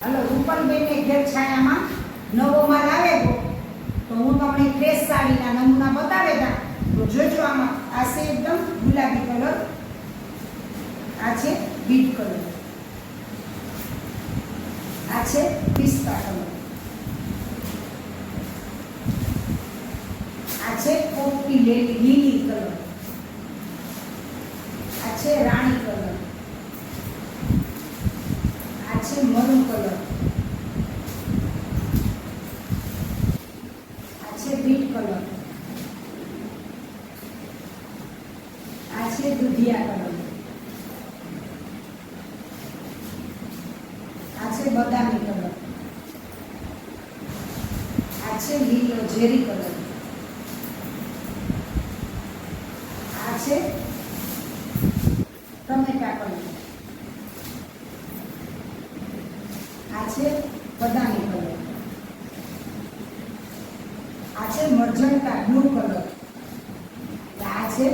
Hello રૂપલબેનને ઘેર છાયામાં નવો માલ આવે તો હું તમને ફ્રેશ સાડીના નમૂના બતાવેલા તો જોજો આમાં, આ છે એકદમ ગુલાબી કલર. આ છે બીટ કલર. આ છે પિસ્તા કલર. આ છે કોપી લીલી કલર. આ છે રાણી કલર. આ છે મરૂન કલર આ છે બીટ કલર આ છે દુધિયા કલર આ છે બદામી કલર આ છે લીલો ઝેરી કલર આ છે ટમેટા કલર છે બદામી કલર આ છે મર્જન્ટા બ્લુ કલર આ છે